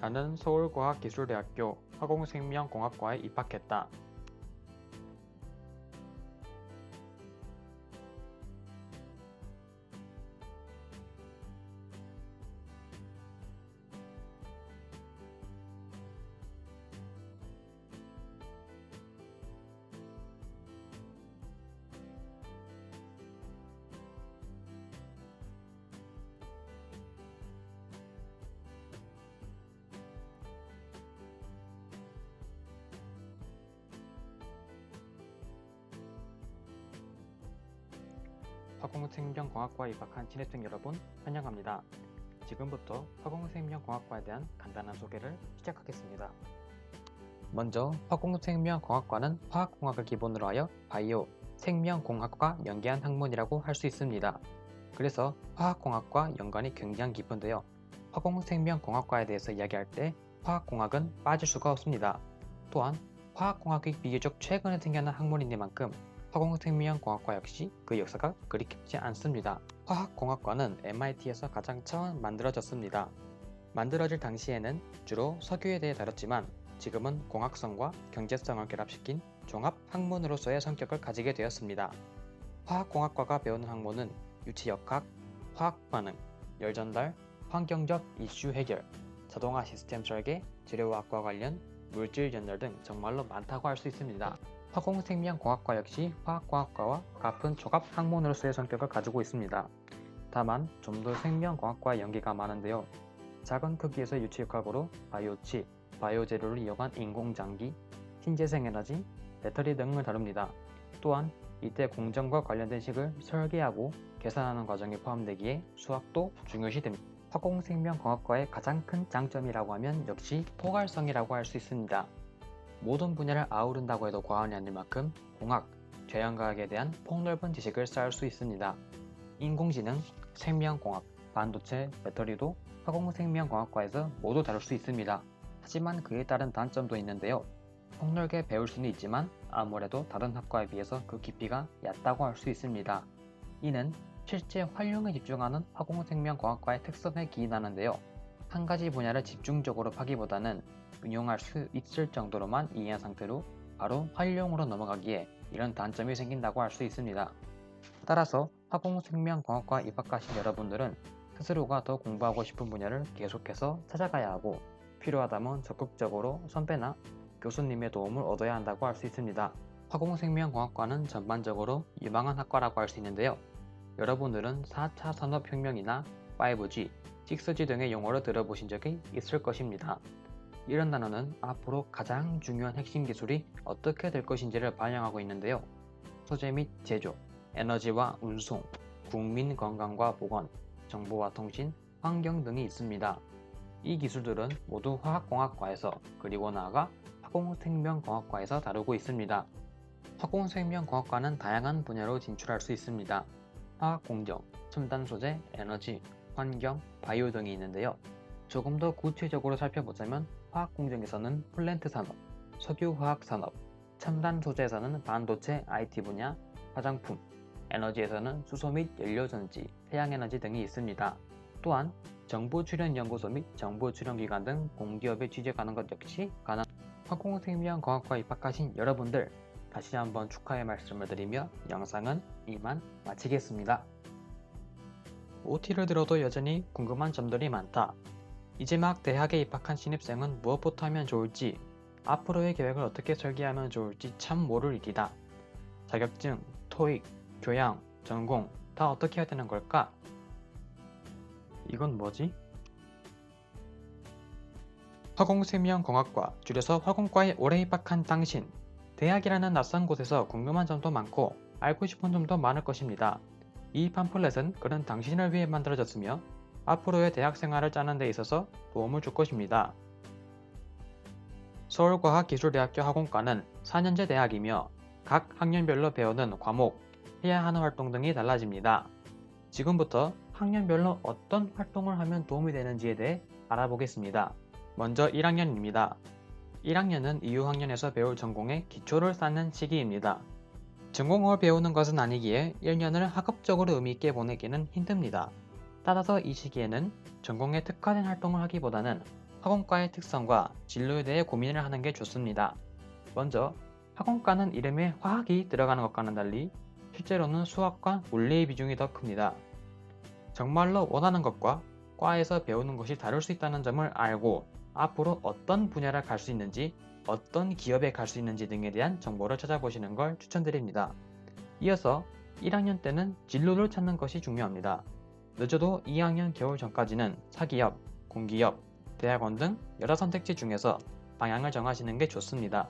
나는 서울과학기술대학교 화공생명공학과에 입학했다. 화공생명공학과에 입학한 신입생 여러분 환영합니다. 지금부터 화공생명공학과에 대한 간단한 소개를 시작하겠습니다. 먼저 화공생명공학과는 화학공학을 기본으로 하여 바이오, 생명공학과 연계한 학문이라고 할 수 있습니다. 그래서 화학공학과 연관이 굉장히 깊은데요. 화공생명공학과에 대해서 이야기할 때 화학공학은 빠질 수가 없습니다. 또한 화학공학이 비교적 최근에 생겨난 학문이니만큼 화공생명공학과 역시 그 역사가 그리 깊지 않습니다. 화학공학과는 MIT에서 가장 처음 만들어졌습니다. 만들어질 당시에는 주로 석유에 대해 다뤘지만 지금은 공학성과 경제성을 결합시킨 종합 학문으로서의 성격을 가지게 되었습니다. 화학공학과가 배우는 학문은 유치역학, 화학반응, 열전달, 환경적 이슈 해결, 자동화 시스템 설계, 재료화학과 관련, 물질 연결 등 정말로 많다고 할 수 있습니다. 화공생명공학과 역시 화학공학과와 같은 종합 학문으로서의 성격을 가지고 있습니다. 다만 좀 더 생명공학과의 연계가 많은데요. 작은 크기에서 유치역학으로 바이오치, 바이오 재료를 이용한 인공장기, 신재생에너지, 배터리 등을 다룹니다. 또한 이때 공정과 관련된 식을 설계하고 계산하는 과정이 포함되기에 수학도 중요시 됩니다. 화공생명공학과의 가장 큰 장점이라고 하면 역시 포괄성이라고 할 수 있습니다. 모든 분야를 아우른다고 해도 과언이 아닐 만큼 공학, 자연과학에 대한 폭넓은 지식을 쌓을 수 있습니다. 인공지능, 생명공학, 반도체, 배터리도 화공생명공학과에서 모두 다룰 수 있습니다. 하지만 그에 따른 단점도 있는데요. 폭넓게 배울 수는 있지만 아무래도 다른 학과에 비해서 그 깊이가 얕다고 할 수 있습니다. 이는 실제 활용에 집중하는 화공생명공학과의 특성에 기인하는데요. 한 가지 분야를 집중적으로 파기보다는 運用할 수 있을 정도로만 이해한 상태로 바로 활용으로 넘어가기에 이런 단점이 생긴다고 할 수 있습니다. 따라서 화공생명공학과 입학하신 여러분들은 스스로가 더 공부하고 싶은 분야를 계속해서 찾아가야 하고 필요하다면 적극적으로 선배나 교수님의 도움을 얻어야 한다고 할 수 있습니다. 화공생명공학과는 전반적으로 유망한 학과라고 할 수 있는데요. 여러분들은 4차 산업혁명이나 5G, 6G 등의 용어를 들어보신 적이 있을 것입니다. 이런 단어는 앞으로 가장 중요한 핵심 기술이 어떻게 될 것인지를 반영하고 있는데요. 소재 및 제조, 에너지와 운송, 국민 건강과 보건, 정보와 통신, 환경 등이 있습니다. 이 기술들은 모두 화학공학과에서 그리고 나아가 화공생명공학과에서 다루고 있습니다. 화공생명공학과는 다양한 분야로 진출할 수 있습니다. 화학공정, 첨단 소재, 에너지, 환경, 바이오 등이 있는데요. 조금 더 구체적으로 살펴보자면 화학공정에서는 플랜트 산업, 석유화학 산업, 첨단 소재에서는 반도체 IT 분야, 화장품, 에너지에서는 수소 및 연료전지, 태양에너지 등이 있습니다. 또한 정보 출연 연구소 및 정보 출연 기관 등 공기업에 취직하는 것 역시 가능. 화공생명 공학과 입학하신 여러분들 다시 한번 축하의 말씀을 드리며 영상은 이만 마치겠습니다. OT를 들어도 여전히 궁금한 점들이 많다. 이제 막 대학에 입학한 신입생은 무엇부터 하면 좋을지, 앞으로의 계획을 어떻게 설계하면 좋을지 참 모를 일이다. 자격증, 토익, 교양, 전공 다 어떻게 해야 되는 걸까? 이건 뭐지? 화공생명공학과, 줄여서 화공과에 오래 입학한 당신. 대학이라는 낯선 곳에서 궁금한 점도 많고 알고 싶은 점도 많을 것입니다. 이 팜플렛은 그런 당신을 위해 만들어졌으며 앞으로의 대학 생활을 짜는 데 있어서 도움을 줄 것입니다. 서울과학기술대학교 학원과는 4년제 대학이며 각 학년별로 배우는 과목, 해야 하는 활동 등이 달라집니다. 지금부터 학년별로 어떤 활동을 하면 도움이 되는지에 대해 알아보겠습니다. 먼저 1학년입니다. 1학년은 이후 학년에서 배울 전공의 기초를 쌓는 시기입니다. 전공을 배우는 것은 아니기에 1년을 학업적으로 의미있게 보내기는 힘듭니다. 따라서 이 시기에는 전공에 특화된 활동을 하기보다는 학원과의 특성과 진로에 대해 고민을 하는 게 좋습니다. 먼저 학원과는 이름에 화학이 들어가는 것과는 달리 실제로는 수학과 물리의 비중이 더 큽니다. 정말로 원하는 것과 과에서 배우는 것이 다를 수 있다는 점을 알고 앞으로 어떤 분야를 갈 수 있는지, 어떤 기업에 갈 수 있는지 등에 대한 정보를 찾아보시는 걸 추천드립니다. 이어서 1학년 때는 진로를 찾는 것이 중요합니다. 늦어도 2학년 겨울 전까지는 사기업, 공기업, 대학원 등 여러 선택지 중에서 방향을 정하시는 게 좋습니다.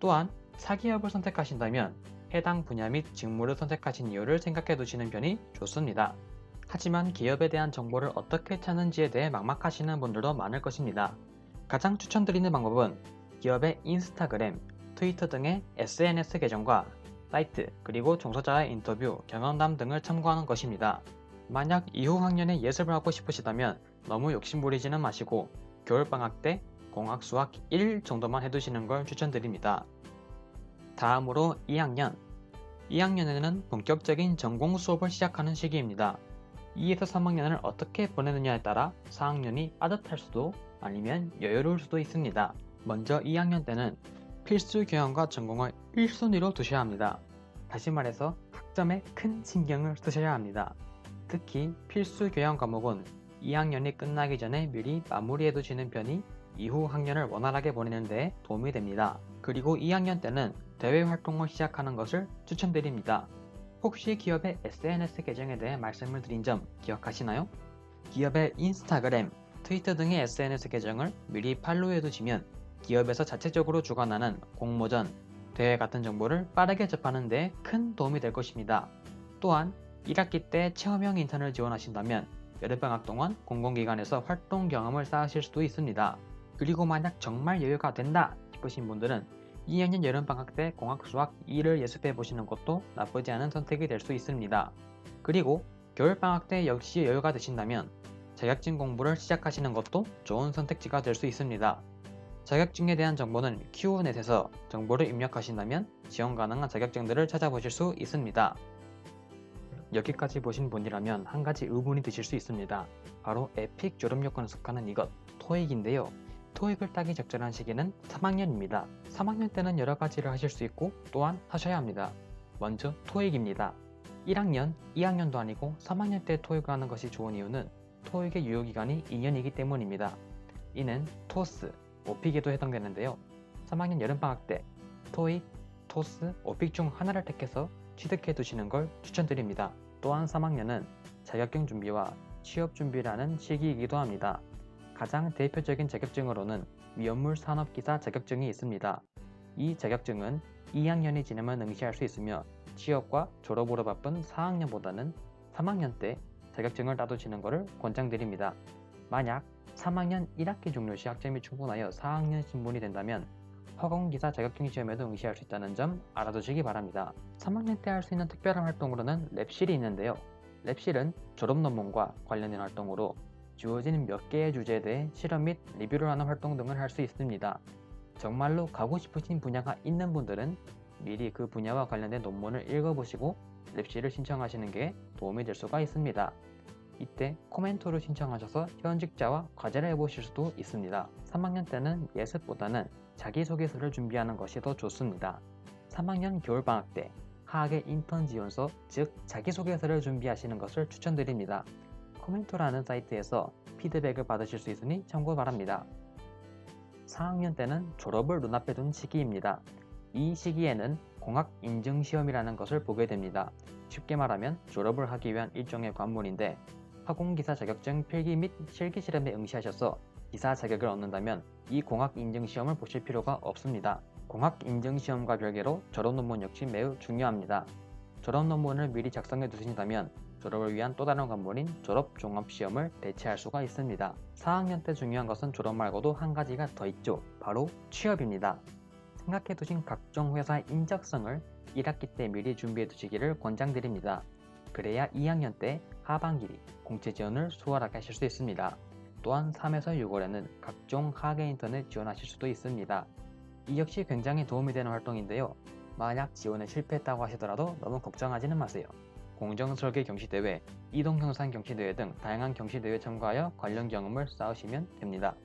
또한 사기업을 선택하신다면 해당 분야 및 직무를 선택하신 이유를 생각해 두시는 편이 좋습니다. 하지만 기업에 대한 정보를 어떻게 찾는지에 대해 막막하시는 분들도 많을 것입니다. 가장 추천드리는 방법은 기업의 인스타그램, 트위터 등의 SNS 계정과 사이트, 그리고 종사자의 인터뷰, 경험담 등을 참고하는 것입니다. 만약 이후 학년에 예습을 하고 싶으시다면 너무 욕심부리지는 마시고 겨울방학 때 공학 수학 1 정도만 해두시는 걸 추천드립니다. 다음으로 2학년. 2학년에는 본격적인 전공 수업을 시작하는 시기입니다. 2에서 3학년을 어떻게 보내느냐에 따라 4학년이 빠듯할 수도 아니면 여유로울 수도 있습니다. 먼저 2학년 때는 필수 교양과 전공을 1순위로 두셔야 합니다. 다시 말해서 학점에 큰 신경을 쓰셔야 합니다. 특히 필수 교양 과목은 2학년이 끝나기 전에 미리 마무리해 두시는 편이 이후 학년을 원활하게 보내는 데 도움이 됩니다. 그리고 2학년 때는 대외 활동을 시작하는 것을 추천드립니다. 혹시 기업의 SNS 계정에 대해 말씀을 드린 점 기억하시나요? 기업의 인스타그램, 트위터 등의 SNS 계정을 미리 팔로우해 두시면 기업에서 자체적으로 주관하는 공모전, 대회 같은 정보를 빠르게 접하는 데 큰 도움이 될 것입니다. 또한 1학기 때 체험형 인턴을 지원하신다면 여름방학 동안 공공기관에서 활동 경험을 쌓으실 수도 있습니다. 그리고 만약 정말 여유가 된다 싶으신 분들은 2학년 여름방학 때 공학 수학 2를 예습해 보시는 것도 나쁘지 않은 선택이 될 수 있습니다. 그리고 겨울방학 때 역시 여유가 되신다면 자격증 공부를 시작하시는 것도 좋은 선택지가 될 수 있습니다. 자격증에 대한 정보는 큐넷에서 정보를 입력하신다면 지원 가능한 자격증들을 찾아보실 수 있습니다. 여기까지 보신 분이라면 한 가지 의문이 드실 수 있습니다. 바로 에픽 졸업 요건에 속하는 이것, 토익인데요. 토익을 따기 적절한 시기는 3학년입니다. 3학년 때는 여러 가지를 하실 수 있고 또한 하셔야 합니다. 먼저 토익입니다. 1학년, 2학년도 아니고 3학년 때 토익을 하는 것이 좋은 이유는 토익의 유효기간이 2년이기 때문입니다. 이는 토스, 오픽에도 해당되는데요. 3학년 여름방학 때 토익, 토스, 오픽 중 하나를 택해서 취득해 두시는 걸 추천드립니다. 또한 3학년은 자격증 준비와 취업 준비를 하는 시기이기도 합니다. 가장 대표적인 자격증으로는 위험물 산업기사 자격증이 있습니다. 이 자격증은 2학년이 지나면 응시할 수 있으며 취업과 졸업으로 바쁜 4학년보다는 3학년 때 자격증을 따두시는 것을 권장드립니다. 만약 3학년 1학기 종료 시 학점이 충분하여 4학년 신분이 된다면 허공기사 자격증 시험에도 응시할 수 있다는 점 알아두시기 바랍니다. 3학년 때 할 수 있는 특별한 활동으로는 랩실이 있는데요. 랩실은 졸업 논문과 관련된 활동으로 주어진 몇 개의 주제에 대해 실험 및 리뷰를 하는 활동 등을 할 수 있습니다. 정말로 가고 싶으신 분야가 있는 분들은 미리 그 분야와 관련된 논문을 읽어보시고 랩실을 신청하시는 게 도움이 될 수가 있습니다. 이때 코멘토를 신청하셔서 현직자와 과제를 해보실 수도 있습니다. 3학년 때는 예습보다는 자기소개서를 준비하는 것이 더 좋습니다. 3학년 겨울방학 때 하학의 인턴 지원서, 즉 자기소개서를 준비하시는 것을 추천드립니다. 코멘토라는 사이트에서 피드백을 받으실 수 있으니 참고 바랍니다. 4학년 때는 졸업을 눈앞에 둔 시기입니다. 이 시기에는 공학 인증 시험이라는 것을 보게 됩니다. 쉽게 말하면 졸업을 하기 위한 일종의 관문인데 화공기사 자격증 필기 및 실기 실험에 응시하셔서 기사 자격을 얻는다면 이 공학 인증 시험을 보실 필요가 없습니다. 공학 인증 시험과 별개로 졸업 논문 역시 매우 중요합니다. 졸업 논문을 미리 작성해 두신다면 졸업을 위한 또 다른 관문인 졸업 종합 시험을 대체할 수가 있습니다. 4학년 때 중요한 것은 졸업 말고도 한 가지가 더 있죠. 바로 취업입니다. 생각해 두신 각종 회사의 인적성을 1학기 때 미리 준비해 두시기를 권장드립니다. 그래야 2학년 때 하반기 공채 지원을 수월하게 하실 수 있습니다. 또한 3에서 6월에는 각종 하계 인턴을 지원하실 수도 있습니다. 이 역시 굉장히 도움이 되는 활동인데요. 만약 지원에 실패했다고 하시더라도 너무 걱정하지는 마세요. 공정설계 경시대회, 이동형산 경시대회 등 다양한 경시대회에 참가하여 관련 경험을 쌓으시면 됩니다.